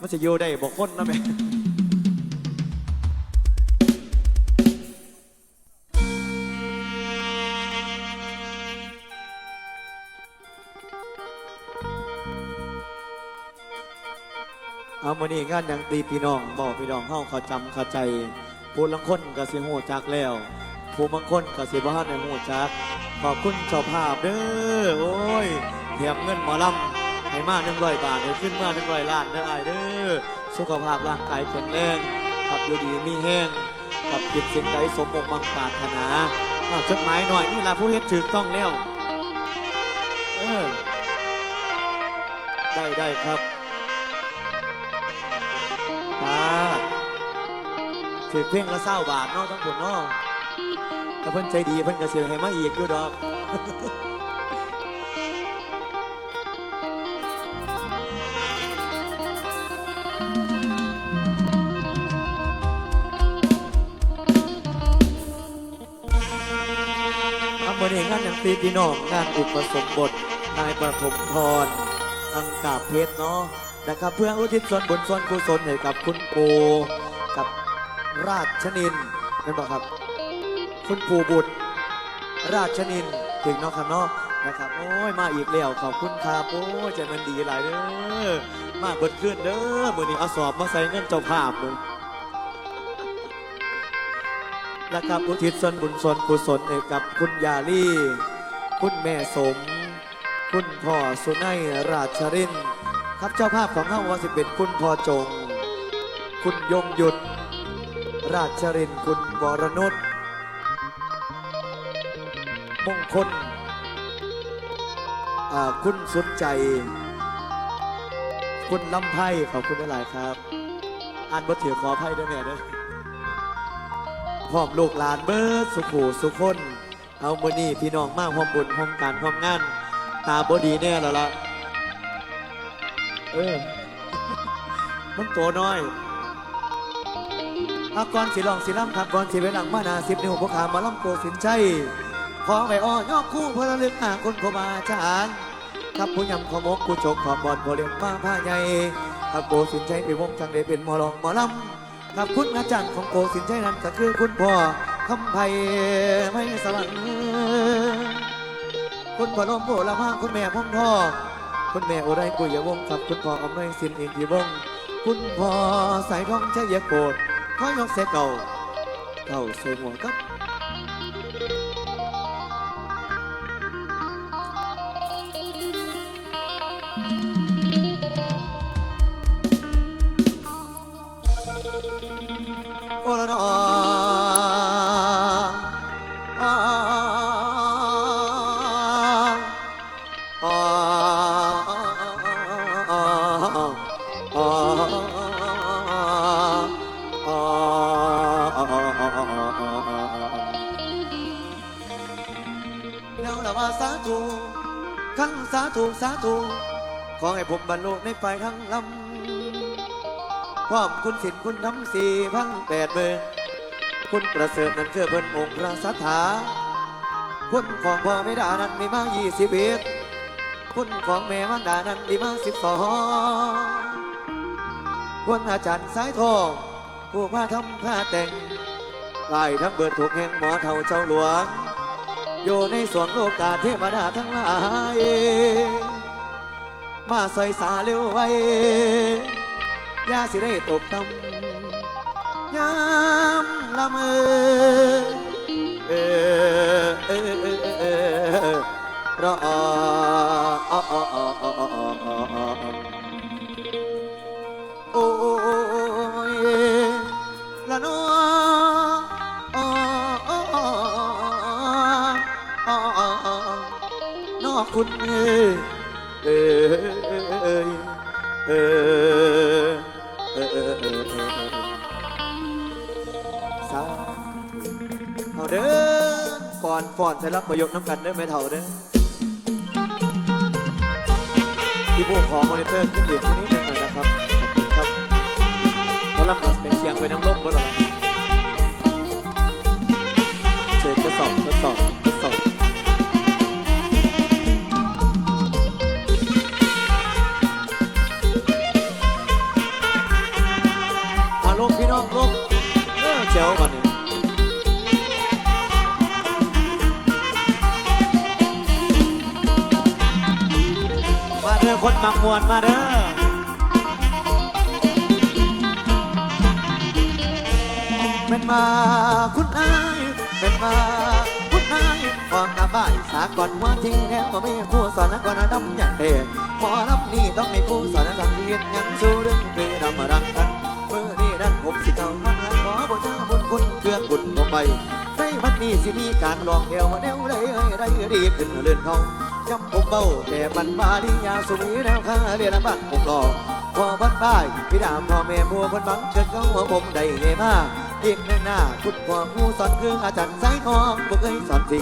มันจะอยู่ได้บอกคนนะแม่เอามานี่งานยังตีพี่น้องบอกพี่น้องเฮาเขาจำเขาใจผู้ลังคนก็สิหูจักแล้วผู้บางคนก็สิบ่ทันได้หูจักขอบคุณเจ้าภาพเด้อโอ้ยเทียมเงินหมอลำ มาหนึ่งร้อยบาทให้ขึ้นมาหนึ่งร้อยล้านเด้อไอ้เด้อสุขภาพร่างกายแข็งแรงขับอยู่ดีมีแห้งขับจิตสิ่งใดสมมงมังปรารถนาอาวจดหมายหน่อยนี่ละผู้เฮ็ดถูกต้องแล้วเออได้ได้ครับป้าถือเพ่งละเศร้าบาทนาะทั้งผลเนาะถ้าเพิ่นใจดีเพิ่นก็สิให้มาอีกอยู่ดอก ทำบริงานอย่างตีพี่น้องงานอุปสมบทนายประถมพรอังกาบเพชรเนาะนะครับเพื่ออุทิศส่วนบุญส่วนกุศลให้กับคุณปูกับราชนินนั่นบอกครับ คุณปูบุตร ราชนินถึงเนาะครับเนาะนะครับโอ้ยมาอีกแล้วขอบคุณครับโอ้ยใจมันดีหลายเด้อมาเบิดขึ้นเด้อมือนี้เอาสอบมาใส่เงินเจ้าภาพเลย นะครับอุทิศส่วนบุญส่วนกุศลให้กับคุณยาลีคุณแม่สม คุณพ่อสุนัยราชรินครับเจ้าภาพของห้าวสิบเป็นคุณพ่อจง คุณยงยุดราชรินคุณวรนุชมงคลคุณสุดใจ คุณลำไพ่ขอบคุณหลายครับ อ่านบทเถือขออภัยด้วยแม่ด้วย พร้อมลูกหลานเบิดสุขูสุขคน เอามือนี่พี่น้องมากความบุญความการความงาน ตาบดีแน่แล้วล่ะเออมันตัวน้อยอากรสิลองสิล่ำขับก่อนสิเวลังมานาสิบนิ้วพกขามาล่ำโกสินใจขอไปอ้อยอกคู่เพลลึกหาคนโคมาจารครับผู้ยำขอมกผู้ชกขอบบอลโพเลียงมาผ้าใหญ่ครับโกสินใจไปวงจังได้เป็นหมอลองหมอลำ กับคุณอาจารย์ของโกสินใจนั้นก็คือคุณพ่อคำไผ่ไม่สวรรค์คุณพ่อลมโบละมาคุณแม่พ่องพ่อคุณแม่โอไรกุยวงศ์กับคุณพ่ออำนวยสินอินทีวงคุณพ่อสายทองชัยโกดขอยกเสเก่าเก่าสวยหัวกับ บรรลุในไฟทั้งลำพร้อมคุณสินคุณน้ำสี่พันแปดเบิงคุณประเสริฐนั้นเชื่อเพิ่นองค์พระสัทธาคุณของพ่อไม่ดานั้นมีมายี่สิบเอ็ดคุณของแม่มันดานั้นมีมาสิบสองคุณอาจารย์สายทองผู้พาทำพาแต่งลายทั้งเบิดถูกแห่งหมอเท่าเจ้าหลวง อยู่ในสวนโลกาเทวดาทั้งหลาย มาใส่สาเร็วไว้ยาสิได้ตกต่ำยามละเมอเออเออเออเออรอโอ้ยละนอนอคุณเอ เอ้ยเออเออเออเออเออเออสาเอาเด้อก่อนก่อนจะรับประโยชน์น้ำกันเด้อไม่เท่าเด้อที่ผู้ขอมอนิเตอร์ขึ้นเหรียญที่นี้หนึ่งหน่อยนะครับขอบคุณครับเพราะรับเป็นเสียงไปน้ำลมก็แล้วเชิญทดสอบทดสอบ น้องลูกเออเจ้าบันนี้มาเด้อคนมักมวนมาเด้อเป็นมาคุณนายเป็นมาคุณนายฟองน้ำบ่ายสากลว่าที่แล้วไม่ผู้สอนก่อนดำอย่างเด่นหมอลำนี่ต้องมีผู้สอนนักเรียนยังสู้เรื่องคือดำมาดังกัน เมื่อนี้นั้นผมสิเก่ามาขอบุญเจ้าบุญคุณเครื่องบุญลงไปในวันนี้สิมีการลองเอวแนวใดได้ดีขึ้นเลื่อนเขาจำผมเบาแต่บันบาดียาสุมีแนวข้าเรียนบ้านผมรอพอบันบ้ายพี่ดามพ่อแม่บัวบันบังเกิดเขาหัวผมได้เงมาอีกหนึ่งหน้าคุณพ่อผู้สอนคืออาจารย์สายทองบ่เคยสอนสี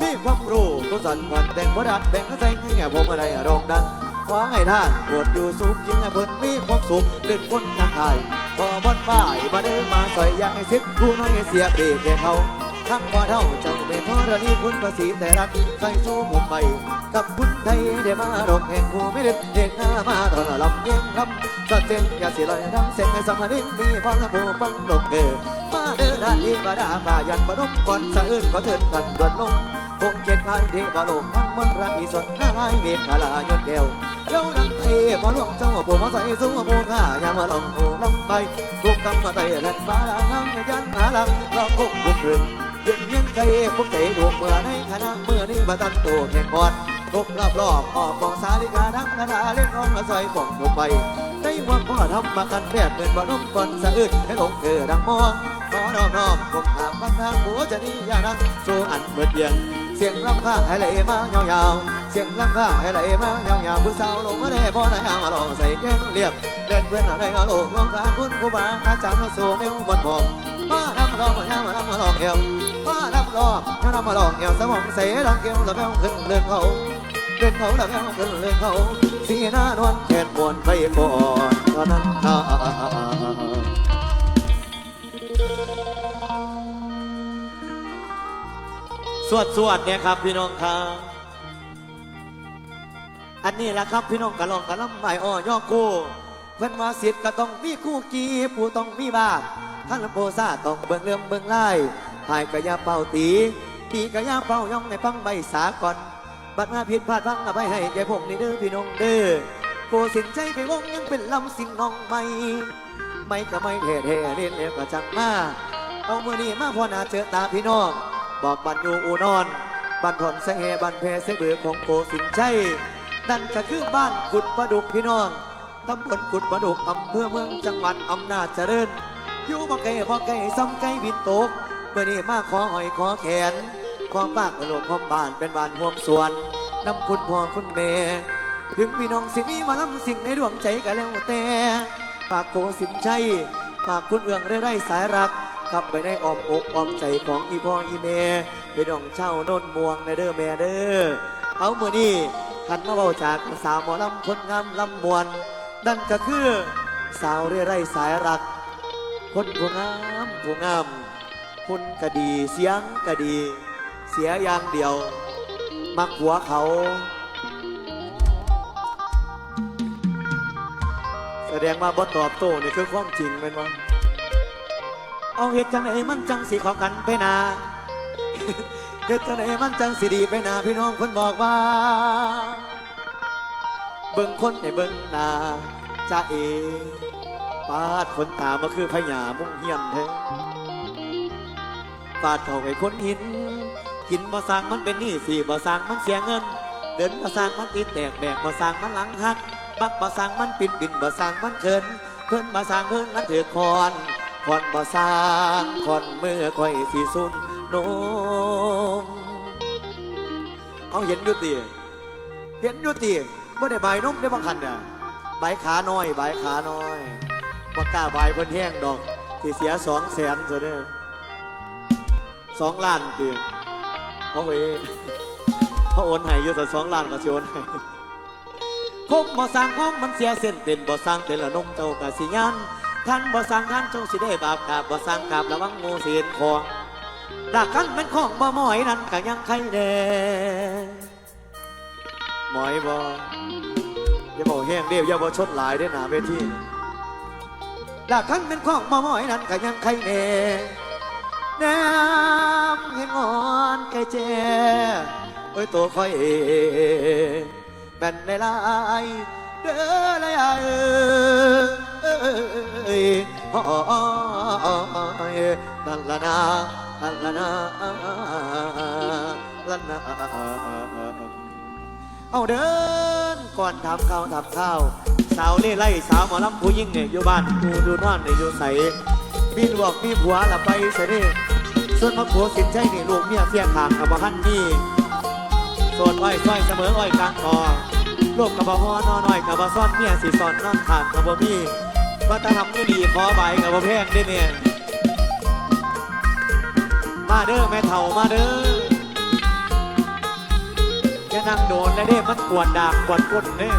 มีความรู้ก็สอนวันแต่งบ่ดัดแบ่งก็ใจให้แง่ผมอะไรรองดังขอให้ท่านปวดอยู่สุขยิ่งให้เพิ่นมีความสุขเลื่นคนทางกาย พอบอนป้ายมาเดินมาใส่อยากให้สิบผู้น้อยให้เสียเบรกแกเขาทั้งบ่เท่าเจ้าเป็นทรณีคุณภาษีแต่รักใส่สู้ผมไปกับคุณไทยได้มาดอกแห่งผู้ไม่ได้เด็กหน้ามาตอนลำเลียงคำสะเต็นอย่าสิลอยทั้งเส้นให้สมาธิมีพรผู้ฟังลมเกิดมาเดินด้านนี้มาดามายันบรมก่อนสะอื้นก็เถิดกันดวนลง คงเจ็ดกายเทวโลกทั้งมันรักอีสนหน้าลายเมฆลายนแก้วเจ้านังเทพอหลวงเจ้าผู้มาใส่สู้ผู้ข้าอย่ามาลองผู้ลำไปทุกคำมาไต่แหลนฟ้าลังยันหาลังเราคงบุกรึงยืนยังใจพวกใจดวงเมื่อในคณะเมื่อนี้มาตันตัวแข่งก่อนทุกรอบรอบออกกองสาลิกาทั้งคณะเล่นน้องละใส่ของลงไปได้ว่าพ่อทำมากันแบบเป็นบ่นุ่มก่อนสะอื้นให้หลงเกิดดังมองขอน้อมน้อมคงถามบางทางหัวจะนี่อย่านักสู้อันเบิดเบียง เสียงลำข้าให้ไหลมายาวๆเสียงลำข้าให้ไหลมายาวๆผู้สาวลงมาได้พ่อได้เอามาลองใส่แก้วเรียบเล่นเพื่อนอะไรเอาลงลองการคุณครูบาอาจารย์มาสู่เนวบนบอกมาทำลองมาทำมาทำมาลองเอวมาทำลองมาทำมาลองเอวสมองเสียดังเกลียวแล้วแมวขึ้นเลื่อนเขาเดินเขาแล้วขึ้นเลยเขาสีหน้านวลแขนบวนไปก่อนตอนนั้น สวดสวดเนี่ยครับพี่น้องครับอันนี้แหละครับพี่น้องกะลองกะลำใบอ้อย่อกูเพิ่นมาเสียดก็ต้องมีคู่กีผู้ต้องมีบาทท่านลำโพซาต้องเบิ่งเลื่อมเบิ่งไล่หายกะยาเป่าตีตีกะยาเป่าย่องในฟังใบสาก่อนบัดมาผิดพลาดพังอภัยให้แกผมนี่เด้อพี่น้องเด้อโกสินใจไปวงยังเป็นลำสิ่งน้องไม่ไม่ก็ไม่เท่เท่เล่นเล่นก็จังมาเอามือนี้มาพอหนาเจอตาพี่น้อง บอกบันยูอูนอน บันถอนเสเหบันเพเสเบือของโกสินใจนั่นก็คือบ้านกุดประดุกพี่น้องตำบลกุดประดุกอำเภอเมืองจังหวัดอำนาจเจริญอยู่บ่ไกลบ่ไกลซ้ำไกลบินตกเมื่อนี้มาขอหอยขอแขนความปากกระโหลกความบ้านเป็นบ้านห่วงสวนน้ำคุณพ่อคุณแม่ถึงพี่น้องสิมีมาลำสิ่งในดวงใจก็แล้วแต่ ปากโกสินชัยปากคุณเอื้องได้ไรสายรัก กลับไปในอ้อมอกออมใจของอีพ่ออีแม่พี่น้องเช่าโนนม่วงในเด้อแม่เด้อเอาเมื่อนี้ขันมาเบาจากสาวหมอลำคนงามลำมวน นั่นก็คือสาวเร่ไรสายรัก คนผู้งามผู้งามคุณก็ดีเสียงก็ดี เสียอย่างเดียว มักหัวเขา แสดงว่าบ่ตอบโต้นี่คือความจริงแม่นบ่ เอาเหตุจังไหนมันจังสีของกันไปนาเหตุจังไหนมันจังสีดีไปนาพี่น้องคนบอกว่า เบิ่งคนให้เบิ่งนาจ้าเอปาดคนตามาคือพญามุ่งเฮียนเท้ปาดเข้าให้คนหินกินบ่สร้างมันเป็นหนี้สิบ่สร้างมันเสียเงิน เดินบ่สร้างมันติดแตกแบกบ่สร้างมันหลังหักบักบ่สร้างมันปินปินบ่สร้างมันเขินเพิ่นบ่สร้างเพิ่นมันถือคอน คอนบ่สร้างคอนมือค่อยสิสุนนมเอาเห็นอยู่ติเห็นอยู่ติบ่ได้ใบายนมได้บางคันเน่ะใบขาน้อยใบขาน้อยบ่กล้าใบายเพิ่นแห้งดอกสิเสียสองแสนซะเด้อสองล้านติเขาเอยเขาโอนให้อยู่แต่สองล้านก็สิโอนให้คงบ่สร้างห้องมันเสียเส้นเต้นบ่สร้างเป็นละนมเจ้ากะสิยัน ท่านบ่สร้างท่านจงสิได้บาปกาบบ่สร้างกาบระวังหมูเสียนของดักกันเป็นของบ่หมอยนั่นก็ยังใครแดหมอยบ่อย่าบอกแห้งเดียวอย่าบ่ชดหลายเด้หนาเวทีแล้วคันเป็นของมาหมอยนั้นก็ยังใครแน่แนมเห็นงอนไก่เจ้เอ้ยตัวคอยเองแม่นในลายเด้อเลยอะเอ้ยอ้อย ลันละนาลันละนาลันนาเอาเดินก่อนทำข้าวทำข้าว สาวเล่ไล่สาวหมอลำผู้ยิ่งเนี่ยอยู่บ้านกูดูนอนเนี่ยอยู่ใสมีลวกมีผัวละไปเสด็จส่วนมาผัวสินใจนี่ลูกเมียเสียขางกับบ่ฮันนี่ส่วนอ้อยซ้อยเสมออ้อยกลางคอลูกกับบ่ฮอนอน้อยกับบ่ซ่อนเมียสิซ่อนนอนขางกับบ่มี ว่าถ้าทำไม่ดีขอใบกับบ่แพงได้เนี่ยมาเด้อแม่เฒ่ามาเด้ออย่นั่งโดนแล้วเด้มันกวนดากกวนก้นเด้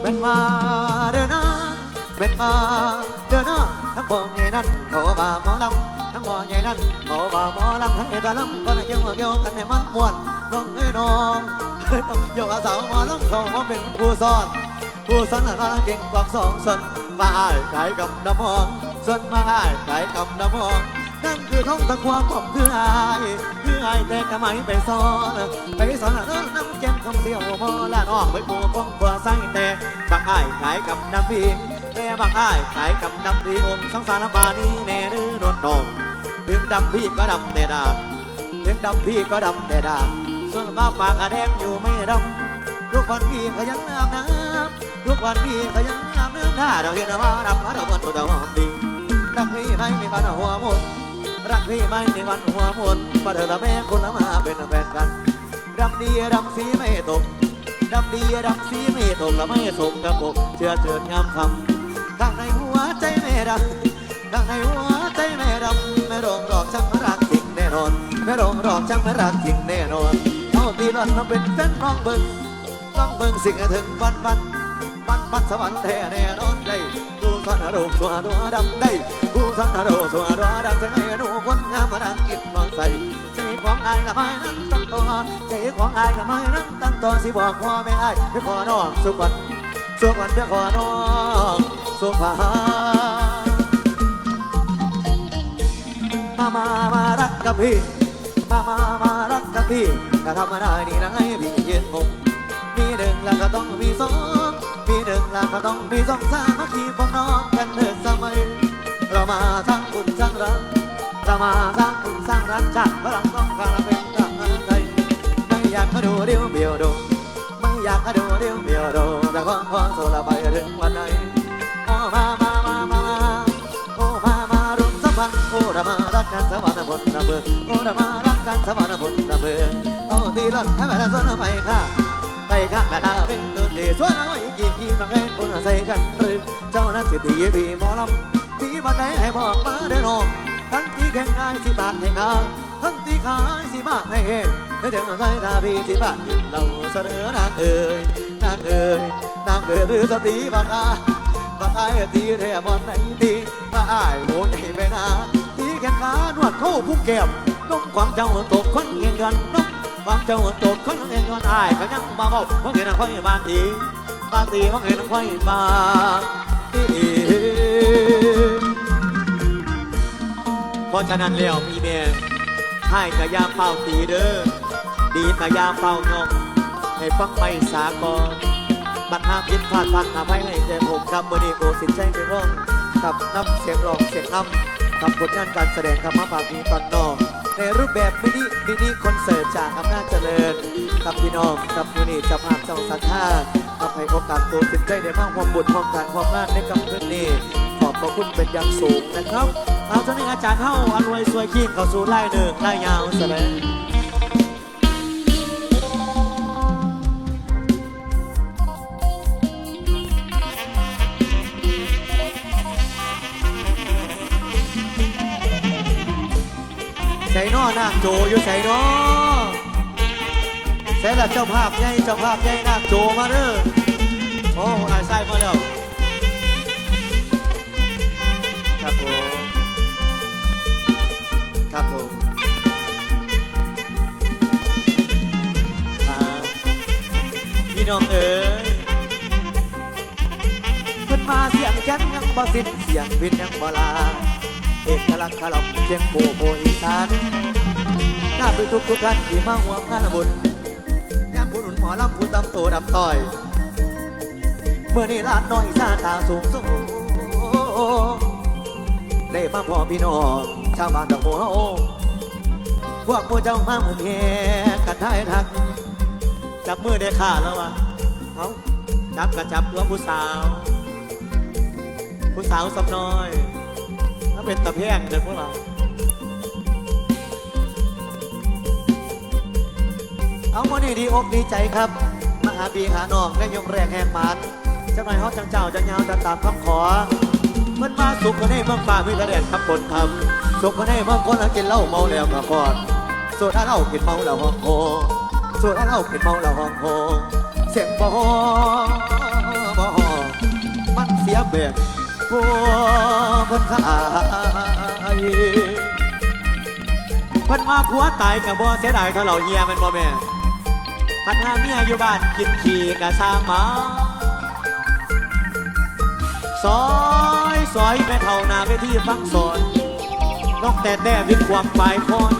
เป็นมาเดินนะเป็นมาเดินนะทั้งบ่ใหญ่นั้นเขอลำทั้งบ่ใหญ่นั้นขาบ่าหมอลำ ทั้งเอกลำก็ได้เกี่ยวเกี่ยวกันให้มันม่วนน้องเอ้ยน้องต้องยกอาสาวหมอลำเขามาเป็นผู้สอนผู้สอนน่ะเก่งกว่าสองส่วนมาอ้ายขายกับน้ำมองส่วนมาอ้ายขายกับน้ำมองนั่นคือท้องตะความผมคืออายคืออายแต่ทำไมไปสอนไปสอนน่ะน้ำแก้มคำเดียวมอละน้องไปปูกองกว่าใส่แต่บักอ้ายขายกับน้ำพิงแต่บักอ้ายขายกับน้ำพิงองค์สองสารบานี้แน่ดื้อโดนดอง ถึงดำพี่ก็ดำแต่ดาถึงดำพี่ก็ดำแต่ดาส่วนมาปากอะแดงอยู่ไม่ดำทุกวันพี่ขยันอาบน้ำทุกวันพี่ขยันอาบน้ำถ้าเราเห็นว่าดำมาเราบนตัวเราหอมดีรักพี่ไม่มีวันหัวหมดรักพี่ไม่มีวันหัวหมดมาเถอะละแม่คนละมาเป็นแฟนกันดำดีดำสีไม่ตกดำดีดำสีไม่ตกละไม่สมกับผมเชื่อเถิดงามคำข้างในหัวใจแม่ดำข้างในหัวใจแม่ดำ ม่รองรอกช่างรักจริงแน่นอนไม่รองรอกช่างรักจริงแน่นอนเอาตีนอนมาเป็นแฟนน้องเบิ่งต้องเบิ่งสิ่งถึงบันบันบันบันสวรรค์แท้แน่นอนได้กูสอนโรคสัวดัวดำได้กูสอนโรคสัวดัวดำจะให้หนูคนงามมาดังกินนอนใส่ใจของอายละไม่นั้นตั้งตัวใจของอายละไม่นั้นตั้งตัวสิบอกพ่อแม่อายไปขอน้องสุขวัญสุขวัญไปขอน้องสุขภา มามามารักกับพี่ มามามารักกับพี่ถ้าทำไม่ได้นี่นะให้พี่ยืนผมมีหนึ่งแล้วก็ต้องมีสองมีหนึ่งแล้วก็ต้องมีสองสามัคคีพวกน้องกันเถิดสมัยเรามาสร้างบุญสร้างรักเรามาสร้างบุญสร้างรักชาติพลังต้องการเป็นทหารไทยไม่อยากมาดูเดียวเบียวดูไม่อยากมาดูเดียวเบียวดูแต่ความความโซลาไปถึงวันไหนโอ้มามา กันสวรรค์บนระเบิดโอ้เรามารักกันสวรรค์บนระเบิดเอาตีรถให้แมาแล้วสนไปค่ะไปข้างกระดาเป็นตัวเดีส่วนเอาอีกกี่กี่มาให้คนใส่กันหรือเจ้านั้นสิตีพี่หมอลำที่บันไดให้บอกมาเดินออกทั้งที่แข่งงานสิบาทให้งานทั้งที่ขายสิบาทให้เห็นให้เดินมาใส่ตาพี่สิบาทเราเสนอนางเอ๋ยนางเอ๋ยนางเอ๋ยหรือสติบักอาบักอายตีแทบอนไหนตีมาอายโหใหญ่ไปนา ตีแข่งขานวดเข้าพุ่งแก้มน้องความเจ้าตกคนเงียนกันน้องบางเจ้าตกคนเองก็อายก็ยังมาบอกว่าเห็นค่อยบานทีบานทีว่าเห็นค่อยบานทีเพราะฉะนั้นแล้วมีเมียให้กะยาเฝ้าตีเด้อดีกะยาเฝ้านกให้ฟังไปสากลบัดห้ามยินพลาดพันอภัยให้เจอผมครับมือนี้โกสินใจไปร้องกับน้ำเสียงร้องเสียงน้ำ กับผลงานการแสดงคำมาปากนี้ตอนนอก ในรูปแบบมินิมินิคอนเสิร์ตจากอำนาจเจริญกับพี่น้องกับมูนีจับภาพเจ้าสัทธาทำให้โอกาสตัวสินใจได้มากความบุญความการความงานในกับคืนนี้ขอบพระคุณเป็นอย่างสูงนะครับ เอาจ้าหนี้อาจารย์เข้าอรวยสวยขี้เข้าสู่ไล่หนึ่งไล่ยาวแสดง นอนาคโจอยู่ใส่นอใส่ละเจ้าภาพใหญ่เจ้าภาพใหญ่นาคโจมาเด้อโอ้อายไส้มาแล้วครับผมครับผมพี่น้องเอ๋ยเพิ่นมาเสียงจันยังบ่สิ้นเสียงวินยังบ่ลาเอกลักษณ์ขลมเชียงโปโปอีสานาไปทุกทุกท่านที่มาห่วงงานบุญยามผู้หนุนหมอลำผู้ตำโตดำต้อย เมื่อนี้ลานน้อยซาตาสูงสูงได้มาพ่อพี่น้องชาวบ้านดอกบัวโอพวกผู้เจ้ามาหมุ่มเฮกันท้ายทัก จับมือได้ขาแล้ววะเอาจับกระจับตัวผู้สาว ผู้สาวสำน้อยถ้าเป็นตะเพียงเดินพวกเรา เอาโมนี่ดีอกดีใจครับ มาหาปีหาน้องได้ยกแรกแหกหมันจังไรฮอดจังเจ้าจังยาวจังตามคำขอมันมาสุขคนให้เมืองฟ้าวิทยาเดชครับคนทำสุขคนให้เมืองคนแล้วกินเหล้าเมาแล้วกระพอดส่วนถ้าเหล้ากินเมาแล้วห้องโฮส่วนถ้าเหล้ากินเมาแล้วห้องโฮเสียงบอบอมันเสียแบบพวคนขายเพิ่นมาผัวตายกับบ่เสียดายเท่าเหล่าเฮียมันบ่แม่ พันหาเมียอยู่บ้านกินขี่กะสร้างมาซอยซอยแม่เท่านาไปที่ฟังสอนนกแต่แต่วิกความปลายพร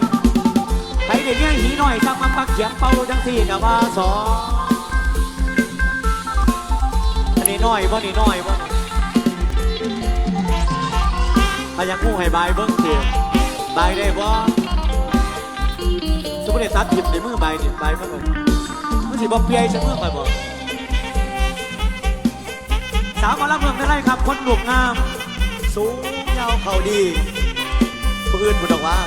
ใครเด็กเงี้ยหีหน่อยจังมันปักเขียงเป่าจังสี่กะว่าสอนอันนี้น้อยบ่นี่น้อยบ่ถ้าอยากงูให้บายเบิ้งเสียบายได้บ่สมมติได้ตัดหยิบในมือใบเนี่ยใบมันเลย มันสิบอกเปียจะเมื่อไปบอกสาวหมาละเมืองไม่ไรครับ คนหนุกงาม สูงยาวเขาดีผู้อื่นบุดอกว่า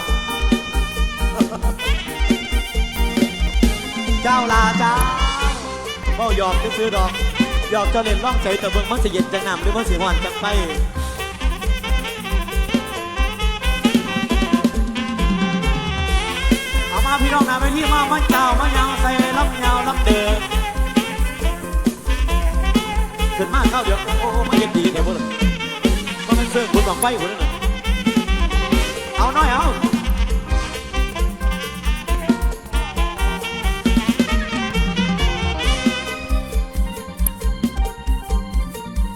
เจ้าลาเจ้าเบ้าหยอกซื้อๆดอกหยอกเจ้าเล่นร่องใจแต่เบิ่งมันสิเย็นจังนำหรือมันสิหวานจังไป พี่น้องนะไปที่มามันเจ้ามันยาวใส่ลำยาวลำเดินขึ้นมาเข้าเดี๋ยวโอ้โอ้มาเย็นดีเดี๋ยวพวกเราก็มันเสื่อคุณบอกไฟคนนั้นน่ะเอาหน่อยเอา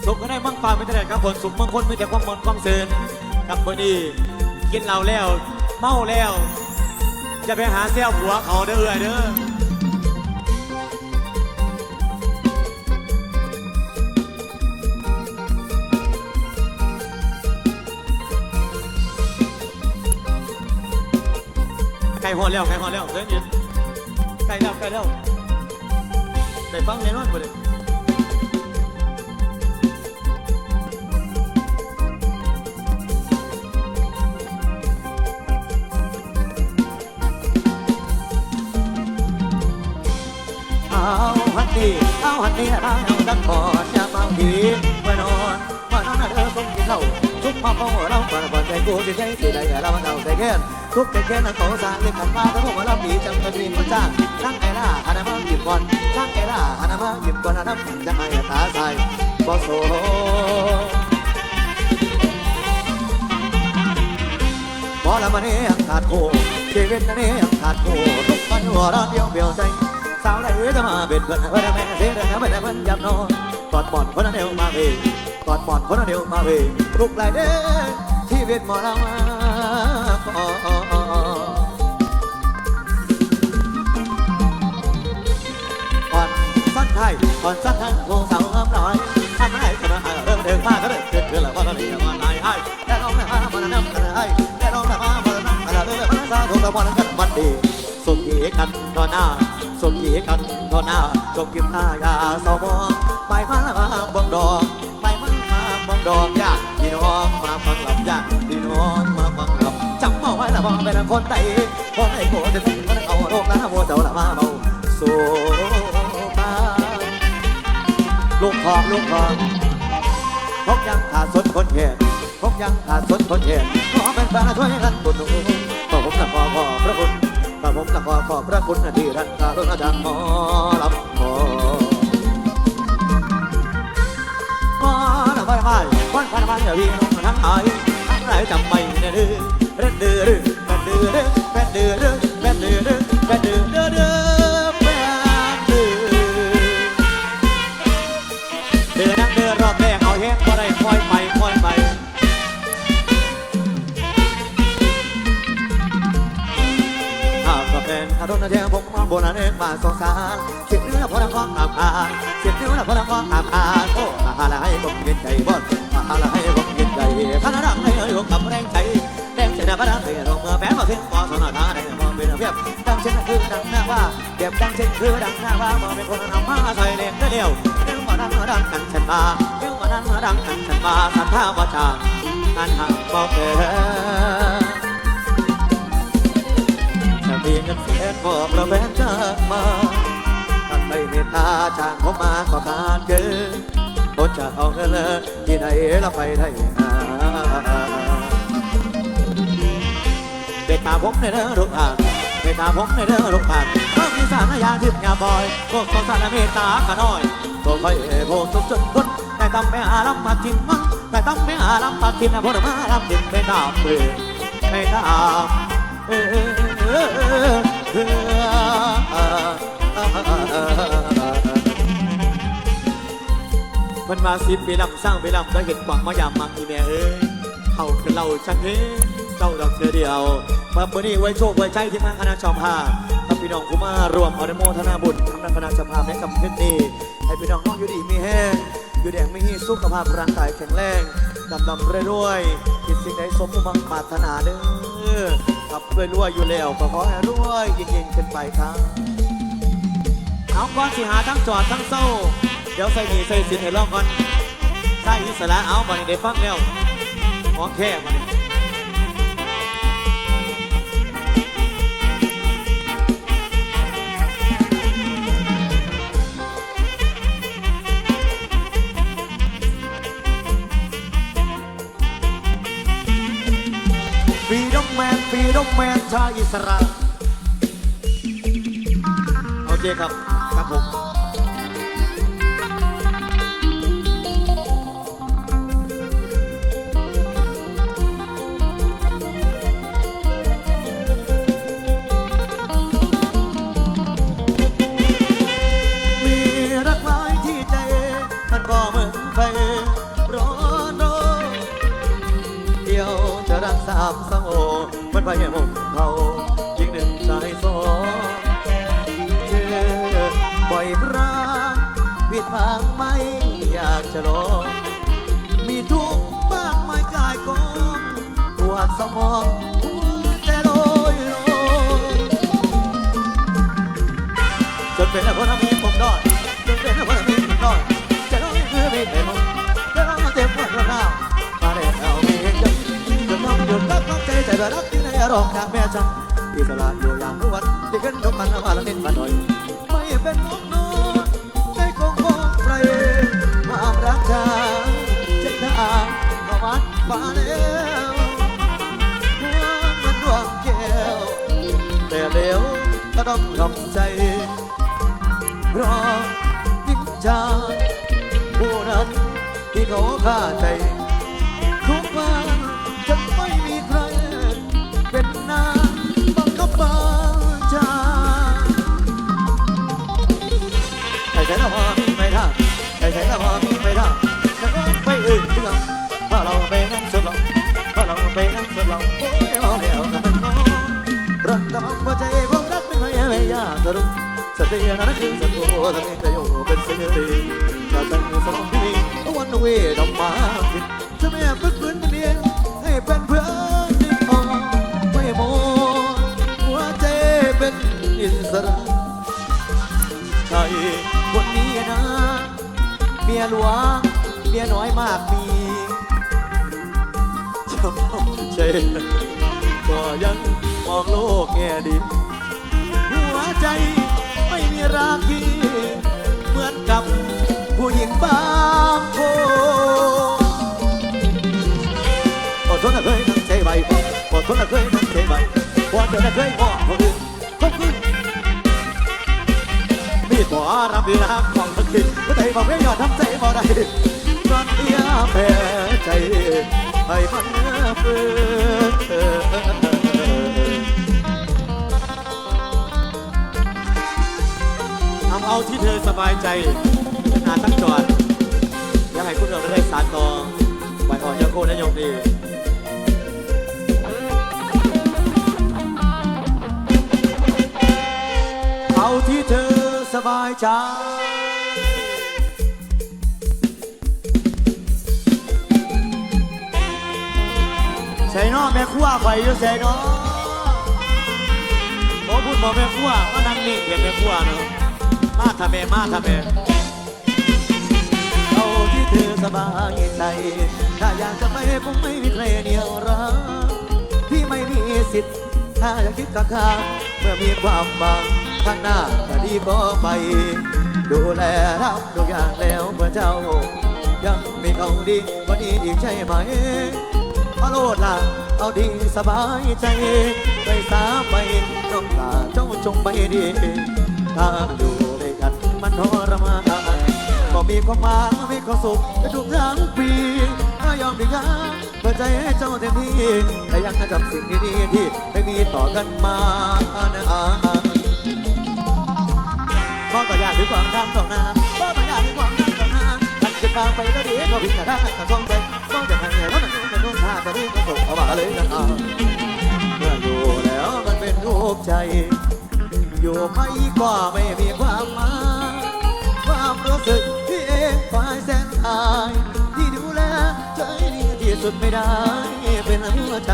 สุขก็ได้มั่งฟ้าไม่ได้ครับผลสุขมั่งคนไม่แต่ความมนความเซินกับพอดีกินเหล้าแล้ว เมาแล้ว จะไปหาเซี่ยวผัวเขาเด้อเอ่ยเด้อไก่หอดแล้วไก่หอดแล้วเดินยืนไก่แล้วไก่แล้วได้ฟังแน่นอนบ่เลย เอาหันดีเอาเอาดังก่อนอย่าเมาดีเมื่อนอนเมื่อนอนน่ะเธอส่งกินเหล้าทุกมาเมาเราเปิดเปิดใจกูสิใจสิได้แต่เรามันเอาใจแค้นทุกใจแค้นนั้นโตสารเรียกกันมาทั้งหมดเราดีจังเป็นมีคนจ้างช่างไอ้ล่าอันนั้นมาหยิบก่อนช่างไอ้ล่าอันนั้นมาหยิบก่อนอันนั้นจะให้ตาใสบ่โซพอละมันเองขาดโคชีวิตนั่นเองขาดโคทุกวันหัวเราะเดียวเบียวใจาวไหนจะมาเป็นเพื่อนเพื่อนแม่เสียแต่ไม่ได้มันยับนอนกอดบอดคนนั้นเดียวมาเองกอดบอดคนนั้นเดียวมาเองลุกไหลเด้อชีวิตหมอเรามาขออ่อนสั้นไทยอ่อนสั้นไทยโงสาวงามน้อยทำไรก็มาเริ่มเดินมาก็เลยเกิดขึ้นแล้วก็เลยมาไหนให้แต่เราไม่มามันนั่งกันให้แต่เราไม่มามันนั่งกันเลยมันซาถูกกับมันกันมันดีสมยีกันตอนหน้า สมยีกันตอนหน้าจบกิมหน้ายาสมองไปมาบังดอกไปมาบังดอกยากพี่น้องมาฟังลำยากพี่น้องมาฟังลำจำเอาไว้ละมองเป็นคนใดคนไหนโง่จะสิ่งคนเอาโรคละโมเจ้าละมาเมาสู้มาลูกคองลูกคองพบยังขาดสนคนเหตุพบยังขาดสนคนเหตุขอเป็นพระช่วยกันบุญหนุนขอผมละขอขอพระคุณ กระผมละขอขอบพระคุณที่รักษาลุนอาจารย์หมอลำพอมอลำไปไปวันพันวันอย่าพี่น้องทั้งหลายทั้งหลายจำไม่ได้เรื่อเดื้อเรื่อแปดเรื่อเรื่อแปดเรื่อเรื่อแปดเรื่อเดื้อเรื่อเดื้อเดื้อแนะเทียผมมองบนนั้นเองมาสงสารเสียนิ้วละพอละความอาภาเสียนิ้วละพอละความอาภาโอ้มาละให้ผมเย็นใจบ่นมาละให้ผมเย็นใจข้ารักให้เอ้ยผมกำแรงใจแดงเสียดายบ้านเสียลงเมื่อแพ้มาเพียงพอสนอท่าได้มองเป็นเพียบดังเช่นคือดังหน้าว่าเก็บดังเช่นคือดังหน้าว่ามองเป็นคนนำมาใส่เล็กเดียวเรื่องมาดังดังกันฉันมาเรื่องมาดังดังกันฉันมาสัทธาวาจางานหักบอกเกิน ถ้ามีเงินเสียบอกราแบนจะมาถ้าไม่เมตตาจางเขามาก็ขาดเกินโอจะเอาเงินเลที่ไหนเราไปได้หาเด็กตาผมในเด้อลูกอ่านเด็กตาผมในเด้อลูกอ่านก็มีสารยาทิพย์ยาบอย พวกของสารเมตตาขาน้อยตัวค่อยโพทุกจนพ้นแต่ต้องไปหาลำมากินมันแต่ต้องไปหาลำมากินนะพวกมาลำกินไปตามเปลือกไปตามเออ มันมาสิบปีลำสร้างปีลำได้เห็นกว่างมายามมังอีแม่เอ้ยเขาคือเราชักเฮ้เจ้าดอกเสือเดียวมาเมื่อนี้ไว้โชคไว้ใจที่มาคณะชอมพาถ้าพี่น้องผู้มารวมอนุโมทนาบุญทำนักคณะชอมพาในคำเพ็ญนี้ให้พี่น้องน้องอยู่ดีมีแห้งอยู่แดงไม่ฮีสุขภาพร่างกายแข็งแรงดำดำเรื่อยๆคิดสิ่งใดสมมุ่งมั่นปรารถนาเด้อ ครับรวยๆอยู่แล้วก็ขอให้รวยเย็นๆขึ้นไปครับเอาก้อนสิหาทั้งจอดทั้งโซ่เดี๋ยวใส่หนีใส่สินให้ลองก่อนใส่อิสระเอาบันนี้ได้ฟังแล้วโอเคบันนี้ อมแมนฟรีดอมแมนชาวอิสระโอเคครับ ครับผมมีรักหลายที่ใจ มันก็เหมือนไฟ สามสังโอมันไปแห่หมเขายิงหนึ่งใจสองเธอบ่อยครั้งผิดทางไม่อยากจะลองมีทุกข์มากมายกายกองปวดสมองหัวใจลอยลอยจนเป็นคนทำให้ผมนอนจ กรับบรักที่ในรมณ์จากแม่จังอิสระอยู่อย่างรู้วันที่ขึ้นนกมันมาละนิดมาหน่อย ไม่เป็นนกน้อยไม่คงคงใครความรักจางเจ็บทางก็วัดฟ้าแล้วหัวมันดวงแก้วแต่เร็วก็ต้องทำใจรอยิ่งจาผู้นั้นที่เขาฆ่าใจ สตินั้นคือสัตว์ทำให้จะอยู่เป็นสิ่งดีจะตั้งสมองดีวันเวดอกมาผิดจะไม่ฝึกฝืนมันเองให้เป็นเพื่อนที่พอไม่หมดหัวใจเป็นอิสระใช่คนนี้นะเมียหลวงเมียน้อยมากมีชอบใจก็ยังมองโลกแง่ดีหัวใจ อดทนนะเคยทั้งใจใบพอเจอนะเคยมองคนอื่นคบคืนมีดบ่รับดีรักของทักทินก็ใจบอกไม่ยอดทำใจบ่ได้ตอนเดียแพ้ใจให้มันเฟื่อทำเอาที่เธอสบายใจนานทั้งจอดอยากให้คุณเราได้สารต่อไหวอ่อนยาโคและยงดี บายใจใส่นอแม่ครัวไฟอยู่ใส่นอโอ้พูดบอกแม่ครัวว่านั่งนิ่งเพียงแม่ครัวเนาะมาทำแม่มาทำแม่เอาที่เธอสบายใจถ้าอยากจะไปคงไม่มีใครเหนียวรักพี่ไม่มีสิทธิ์ถ้าอยากคิดกับข้าเมื่อมีความบาง ข้างหน้าก็ดีก็ไป ดูแลรับทุกอย่างแล้วเมื่อเจ้า ยังมีเขาดีกว่านี้อีกใช่ไหมเอาโลดล่ะเอาดีสบายใจไปสาไปน้องลาเจ้าจงไปดีถ้าอยู่ด้วยกันมันทรมานก็มีความหมายมีความสุขทุกทั้งปีถ้ายอมดีกันเปิดใจให้เจ้าเต็มที่แต่ยังจำสิ่งดีๆที่ได้มีต่อกันมานะ พ่อก็อยากด้วยความทำต่อหน้าพ่อก็อยากด้วยความทำต่อหน้าทันจะพาไปแล้วดีก็พิจารณาก็ต้องใจต้องจะทำไงว่ามันจะต้องท่าจะรู้ก็ส่งเอาว่าเลยนะเมื่ออยู่แล้วมันเป็นรูปใจ อยู่ไม่กว่าไม่มีความหมายความรู้สึกที่เองฝ่ายแสนอายที่ดูแลใจดีที่สุดไม่ได้เป็นหัวใจ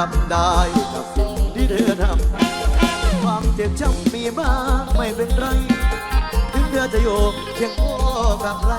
รับได้กับสิ่งที่เธอทำความเจ็บช้ำมีบ้างไม่เป็นไร ถึงเธอจะอยู่เพียงโอ้กับใคร